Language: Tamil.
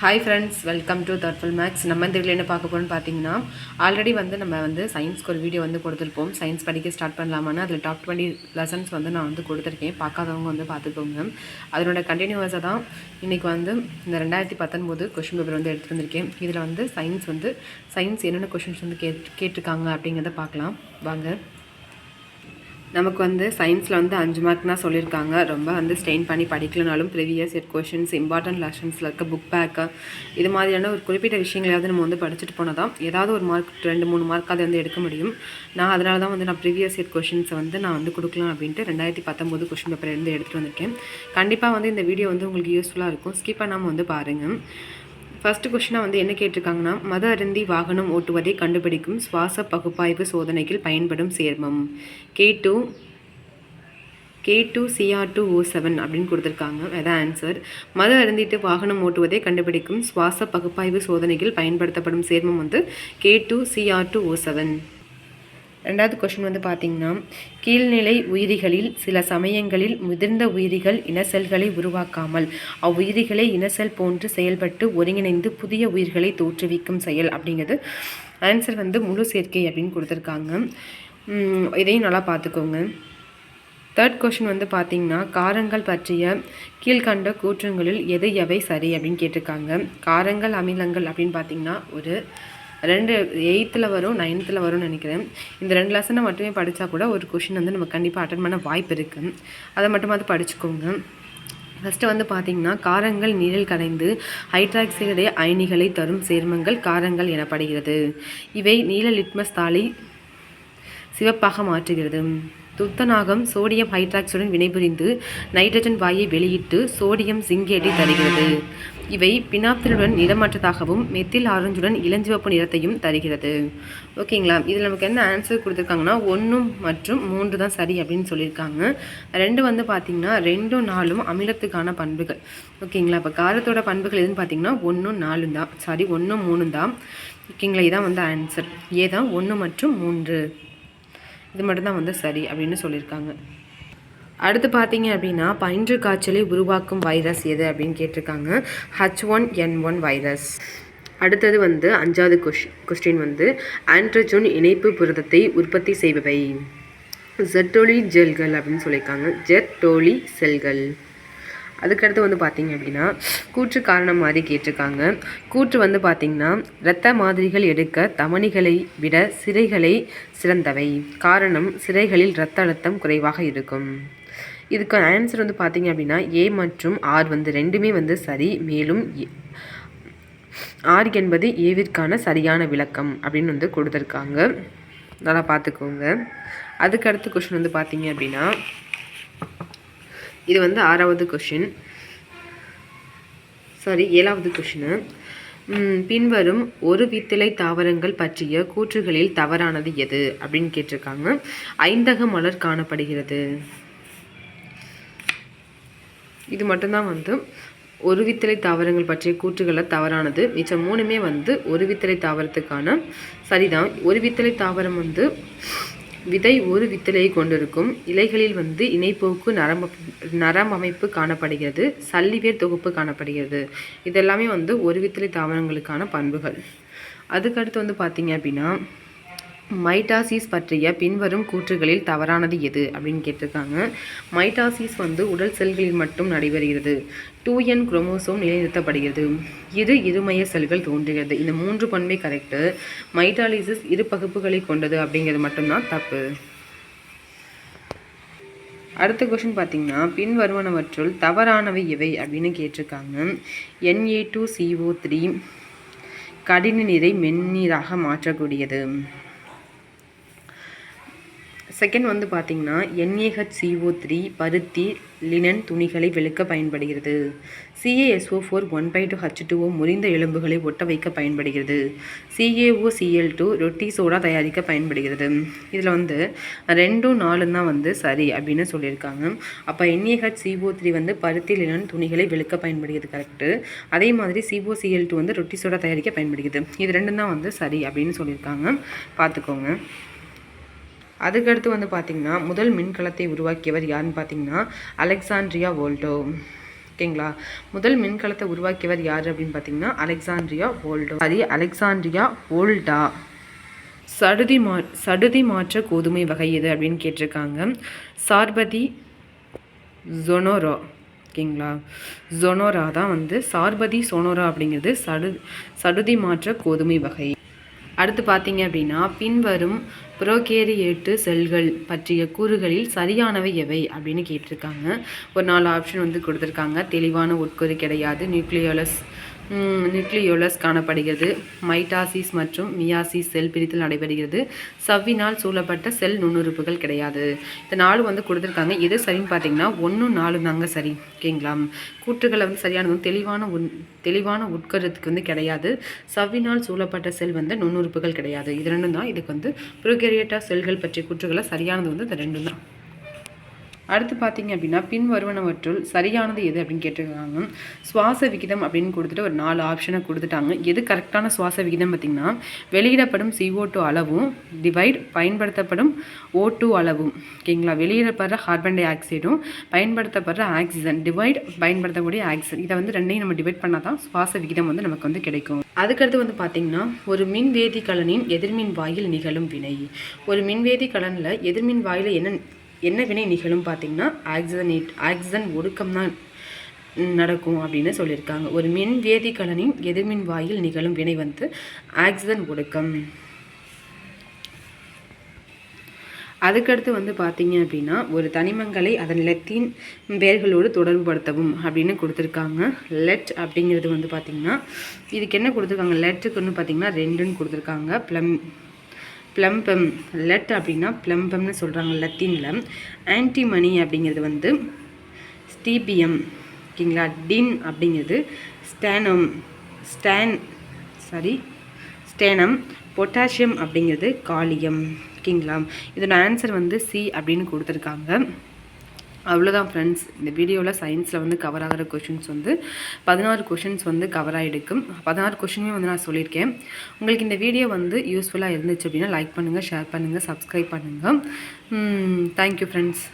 ஹாய் ஃப்ரெண்ட்ஸ் வெல்கம் டு தர்ஃபுல் மேக்ஸ் நம்ம இந்த வீடியோ என்ன பார்க்க போகிறோம்னு பார்த்தீங்கன்னா ஆல்ரெடி வந்து நம்ம வந்து சயின்ஸ்க்கு ஒரு வீடியோ வந்து கொடுத்துருப்போம். சயின்ஸ் படிக்க ஸ்டார்ட் பண்ணலாமான்னு. அதில் டாப் டுவெண்ட்டி லெசன்ஸ் வந்து நான் வந்து கொடுத்துருக்கேன். பார்க்காதவங்க வந்து பார்த்துக்கோங்க அதனோட கண்டினியூவஸாக தான் இன்றைக்கி வந்து இந்த ரெண்டாயிரத்தி பத்தொன்பது கொஷின் பேப்பர் வந்து எடுத்துகிட்டு வந்திருக்கேன். இதில் வந்து சயின்ஸ் வந்து சயின்ஸ் என்னென்ன கொஷின்ஸ் வந்து கேட் கேட்டிருக்காங்க அப்படிங்கிறத பார்க்கலாம். வாங்க. நமக்கு வந்து சயின்ஸில் வந்து அஞ்சு மார்க் தான் சொல்லியிருக்காங்க. ரொம்ப வந்து ஸ்டெயின் பண்ணி படிக்கலனாலும் ப்ரீவியஸ் இயர் கொஷின்ஸ் இம்பார்ட்டன்ட் லெசன்ஸில் இருக்க புக் பேக்கு இது மாதிரியான ஒரு குறிப்பிட்ட விஷயங்களையாவது நம்ம வந்து படிச்சுட்டு போனால் தான் ஏதாவது ஒரு மார்க் ரெண்டு மூணு மார்க் அதை வந்து எடுக்க முடியும். நான் அதனால தான் வந்து நான் ப்ரீவியஸ் இயர் கொஷின்ஸை வந்து நான் வந்து கொடுக்கலாம் அப்படின்ட்டு ரெண்டாயிரத்தி பத்தொம்போது கொஷின் பேப்பர் இருந்து எடுத்துகிட்டு வந்திருக்கேன். கண்டிப்பாக வந்து இந்த வீடியோ வந்து உங்களுக்கு யூஸ்ஃபுல்லாக இருக்கும். ஸ்கிப் பண்ணாமல் வந்து பாருங்கள் ஃபஸ்ட்டு கொஷினாக வந்து என்ன கேட்டிருக்காங்கன்னா மத அருந்தி வாகனம் ஓட்டுவதை கண்டுபிடிக்கும் சுவாச பகுப்பாய்வு சோதனையில் பயன்படும் சேர்மம். K two K two CR two O seven அப்படின்னு கொடுத்துருக்காங்க. அதான் ஆன்சர் மது அருந்திட்டு வாகனம் ஓட்டுவதை கண்டுபிடிக்கும் சுவாச பகுப்பாய்வு சோதனையில் பயன்படுத்தப்படும் சேர்மம் வந்து K two CR two O seven ரெண்டாவது கொஷின் வந்து பார்த்தீங்கன்னா கீழ்நிலை உயிரிகளில் சில சமயங்களில் முதிர்ந்த உயிரிகள் இனசெல்களை உருவாக்காமல் அவ்வுயிரிகளை இனசெல் போன்று செயல்பட்டு ஒருங்கிணைந்து புதிய உயிர்களை தோற்றுவிக்கும் செயல் அப்படிங்கிறது ஆன்சர் வந்து முழு சேர்க்கை அப்படின்னு கொடுத்துருக்காங்க. இதையும் நல்லா பார்த்துக்கோங்க. தேர்ட் கொஷின் வந்து பார்த்தீங்கன்னா காரங்கள் பற்றிய கீழ்கண்ட கூற்றுங்களில் எது எவை சரி அப்படின்னு கேட்டிருக்காங்க. காரங்கள் அமிலங்கள் அப்படின்னு பார்த்தீங்கன்னா ஒரு ரெண்டு எயித்தில் வரும் நைன்த்தில் வரும்னு நினைக்கிறேன். இந்த ரெண்டு லெசனை மட்டுமே படித்தா கூட ஒரு கொஷின் வந்து நம்ம கண்டிப்பாக அட்டன் பண்ண வாய்ப்பு இருக்குது அதை மட்டுமாவது படிச்சுக்கோங்க. ஃபஸ்ட்டு வந்து பார்த்தீங்கன்னா காரங்கள் நீரில் கரைந்து ஹைட்ராக்சைடு அயனிகளை தரும் சேர்மங்கள் காரங்கள் எனப்படுகிறது. இவை நீல லிட்மஸ் தாளை சிவப்பாக மாற்றுகிறது. துத்தநாகம் சோடியம் ஹைட்ராக்சுடன் வினைபுரிந்து நைட்ரஜன் வாயை வெளியிட்டு சோடியம் சிங்கேட்டை தருகிறது. இவை பினாப்திலுடன் நிறமற்றதாகவும் மெத்தில் ஆரஞ்சுடன் இளஞ்சிவப்பு நிறத்தையும் தருகிறது. ஓகேங்களா? இதில் நமக்கு என்ன ஆன்சர் கொடுத்துருக்காங்கன்னா ஒன்று மற்றும் மூன்று தான் சரி அப்படின்னு சொல்லியிருக்காங்க. ரெண்டு வந்து பார்த்திங்கன்னா ரெண்டும் நாலும் அமிலத்துக்கான பண்புகள். ஓகேங்களா? இப்போ காரத்தோட பண்புகள் எதுன்னு பார்த்தீங்கன்னா ஒன்றும் நாலும் தான். சாரி ஒன்றும் மூணும் தான். ஓகேங்களா? இதான் வந்து ஆன்சர் ஏதான்? ஒன்று மற்றும் மூன்று. இது மட்டும்தான் வந்து சரி அப்படின்னு சொல்லியிருக்காங்க. அடுத்து பார்த்தீங்க அப்படின்னா பயின்று காய்ச்சலை உருவாக்கும் வைரஸ் எது அப்படின்னு கேட்டிருக்காங்க? H one N one virus. அடுத்தது வந்து அஞ்சாவது கொஷ் கொஸ்டின் வந்து ஆண்ட்ரஜோன் இணைப்பு புரதத்தை உற்பத்தி செய்பவை. ஜெட்டோலி ஜெல்கள் அப்படின்னு சொல்லியிருக்காங்க. ஜெட்டோலி செல்கள். அதுக்கடுத்து வந்து பார்த்தீங்க அப்படின்னா கூற்று காரணம் மாதிரி கேட்டிருக்காங்க. கூற்று வந்து பார்த்திங்கன்னா இரத்த மாதிரிகள் எடுக்க தமணிகளை விட சிறைகளை சிறந்தவை. காரணம் சிறைகளில் இரத்த அழுத்தம் குறைவாக இருக்கும். இதுக்கு ஆன்சர் வந்து பார்த்தீங்க அப்படின்னா ஏ மற்றும் ஆர் வந்து ரெண்டுமே வந்து சரி மேலும் ஆர் என்பது ஏவிற்கான சரியான விளக்கம் அப்படின்னு வந்து கொடுத்துருக்காங்க. நல்லா பார்த்துக்கோங்க. அதுக்கு அடுத்த கொஷின் வந்து பார்த்தீங்க அப்படின்னா இது வந்து ஆறாவது கொஷின் சாரி ஏழாவது கொஷினு பின்வரும் ஒரு வித்திலை தாவரங்கள் பற்றிய கூற்றுகளில் தவறானது எது அப்படின்னு கேட்டிருக்காங்க. ஐந்தக மலர் காணப்படுகிறது. இது மட்டும்தான் வந்து ஒரு வித்தலை தாவரங்கள் பற்றிய கூற்றுகளில் தவறானது. மிச்சம் மூணுமே வந்து ஒரு வித்தலை தாவரத்துக்கான சரிதான். ஒரு வித்தலை தாவரம் வந்து விதை ஒரு வித்தலையை கொண்டிருக்கும். இலைகளில் வந்து இணைப்போக்கு நரம்ப நரம் அமைப்பு காணப்படுகிறது. சல்லிவேர் தொகுப்பு காணப்படுகிறது. இதெல்லாமே வந்து ஒரு வித்தலை தாவரங்களுக்கான பண்புகள். அதுக்கடுத்து வந்து பார்த்தீங்க அப்படின்னா மைட்டாசிஸ் பற்றிய பின்வரும் கூற்றுகளில் தவறானது எது அப்படின்னு கேட்டிருக்காங்க. மைட்டாசிஸ் வந்து உடல் செல்களில் மட்டும் நடைபெறுகிறது. டூ என் குரோமோசோம் நிலைநிறுத்தப்படுகிறது. இரு இருமய செல்கள் தோன்றுகிறது. இந்த மூன்று பண்பை கரெக்டு மைட்டாலிசிஸ் இரு பகுப்புகளை கொண்டது அப்படிங்கிறது மட்டும்தான் தப்பு. அடுத்த கொஷின் பார்த்தீங்கன்னா பின்வருவனவற்றுள் தவறானவை எவை அப்படின்னு கேட்டிருக்காங்க. என்ஏ டூ சிஓ த்ரீ கடின நீரை மென்னீராக மாற்றக்கூடியது. செகண்ட் வந்து பார்த்தீங்கன்னா NaHCO3 த்ரீ பருத்தி லினன் துணிகளை வெளுக்க பயன்படுகிறது. CASO four one by two H two O முறிந்த எலும்புகளை ஒட்ட வைக்க பயன்படுகிறது. சிஏஓ சிஎல் டூ ரொட்டி சோடா தயாரிக்க பயன்படுகிறது. இதில் வந்து ரெண்டும் நாலும் தான் வந்து சரி அப்படின்னு சொல்லியிருக்காங்க. அப்போ NaHCO3 த்ரீ வந்து பருத்தி லினன் துணிகளை வெளுக்க பயன்படுகிறது கரெக்டு அதே மாதிரி சிஓ சிஎல் டூ வந்து ரொட்டி சோடா தயாரிக்க பயன்படுகிறது. இது ரெண்டும் தான் வந்து சரி அப்படின்னு சொல்லியிருக்காங்க. பார்த்துக்கோங்க அதுக்கடுத்து வந்து பார்த்திங்கன்னா முதல் மின்கலத்தை உருவாக்கியவர் யாருன்னு பார்த்தீங்கன்னா அலெக்சாண்ட்ரியா வோல்டோ. ஓகேங்களா? முதல் மின்கலத்தை உருவாக்கியவர் யார் அப்படின்னு பார்த்தீங்கன்னா Alexandria Volto. Sorry Alexandria Volta. சடுதி மா சடுதி மாற்ற கோதுமை வகை எது அப்படின்னு கேட்டிருக்காங்க. சார்பதி ஜொனோரா ஓகேங்களா? ஜொனோரா தான் வந்து சார்பதி சோனோரா அப்படிங்கிறது சடு சடுதி மாற்ற கோதுமை வகை. அடுத்து பார்த்தீங்க அப்படின்னா பின்வரும் புரோகேரியேட்டு செல்கள் பற்றிய கூறுகளில் சரியானவை எவை அப்படின்னு கேட்டிருக்காங்க. ஒரு நாலு ஆப்ஷன் வந்து கொடுத்துருக்காங்க. தெளிவான உட்கூறு கிடையாது. நியூக்ளியோலஸ் நியூக்ளியோலஸ் காணப்படுகிறது. மைட்டாசிஸ் மற்றும் மியாசிஸ் செல் பிரித்தல் நடைபெறுகிறது. சவ்வினால் சூழப்பட்ட செல் நுண்ணுறுப்புகள் கிடையாது. இந்த நாலு வந்து கொடுத்துருக்காங்க. எது சரின்னு பார்த்தீங்கன்னா ஒன்று நாலு தாங்க சரி. ஓகேங்களா? கூற்றுகளை வந்து சரியானதும் தெளிவான உன் தெளிவான உட்கருத்துக்கு வந்து கிடையாது. சவ்வினால் சூழப்பட்ட செல் வந்து நுண்ணுறுப்புகள் கிடையாது. இது ரெண்டும் தான். இதுக்கு வந்து ப்ரோகேரியட்டா செல்கள் பற்றிய கூற்றுகளை சரியானது வந்து இந்த ரெண்டும் தான். அடுத்து பார்த்தீங்க அப்படின்னா பின் வருவனவற்றுள் சரியானது எது அப்படின்னு கேட்டிருக்காங்க. சுவாச விகிதம் அப்படின்னு கொடுத்துட்டு ஒரு நாலு ஆப்ஷனை கொடுத்துட்டாங்க. எது கரெக்டான சுவாச விகிதம் பார்த்திங்கன்னா வெளியிடப்படும் சிஓ டூ அளவும் டிவைட் பயன்படுத்தப்படும் ஓ டூ அளவும். ஓகேங்களா வெளியிடப்படுற கார்பன் டை ஆக்சைடும் பயன்படுத்தப்படுற ஆக்சிஜன் டிவைட் பயன்படுத்தக்கூடிய ஆக்சிஜன் இதை வந்து ரெண்டையும் நம்ம டிவைட் பண்ணால் தான் சுவாச விகிதம் வந்து நமக்கு வந்து கிடைக்கும். அதுக்கடுத்து வந்து பார்த்திங்கன்னா ஒரு மின்வேதி கலனின் எதிர்மின் வாயில் நிகழும் வினை. ஒரு மின்வேதி கலனில் எதிர்மின் வாயில் என்ன என்ன வினை நிகழும் பார்த்தீங்கன்னா ஆக்சிஜனேட் ஆக்சிஜன் ஒடுக்கம் தான் நடக்கும் அப்படின்னு சொல்லியிருக்காங்க. ஒரு மின் வேதி கலனின் எதிர்மின் வாயில் நிகழும் வினை வந்து ஆக்சிஜன் ஒடுக்கம். அதுக்கடுத்து வந்து பார்த்தீங்க அப்படின்னா ஒரு தனிமங்களை அதன் லெத்தின் பெயர்களோடு தொடர்புபடுத்தவும் அப்படின்னு கொடுத்துருக்காங்க. லெட் அப்படிங்கிறது வந்து பார்த்திங்கன்னா இதுக்கு என்ன கொடுத்துருக்காங்க? லெட்டுக்குன்னு பார்த்தீங்கன்னா ரெண்டுன்னு கொடுத்துருக்காங்க. ப்ளம் ப்ளம்பம் லெட் அப்படின்னா ப்ளம்பம்னு சொல்கிறாங்க லத்தீனில் ஆன்டிமணி அப்படிங்கிறது வந்து ஸ்டீபியம் ஓகேங்களா? டின் அப்படிங்கிறது stannum stan sorry stannum potassium அப்படிங்கிறது காலியம் ஓகேங்களா? இதோட ஆன்சர் வந்து சி அப்படின்னு கொடுத்துருக்காங்க. அவ்வளோதான் ஃப்ரெண்ட்ஸ் இந்த வீடியோவில் சயின்ஸில் வந்து கவர் ஆகிற கொஷின்ஸ் வந்து பதினாறு கொஷின்ஸ் வந்து கவர் ஆகிடுக்கும் பதினாறு கொஷினுமே வந்து நான் சொல்லியிருக்கேன். உங்களுக்கு இந்த வீடியோ வந்து யூஸ்ஃபுல்லாக இருந்துச்சு அப்படின்னா லைக் பண்ணுங்கள் ஷேர் பண்ணுங்கள் சப்ஸ்கிரைப் பண்ணுங்கள் தேங்க்யூ ஃப்ரெண்ட்ஸ்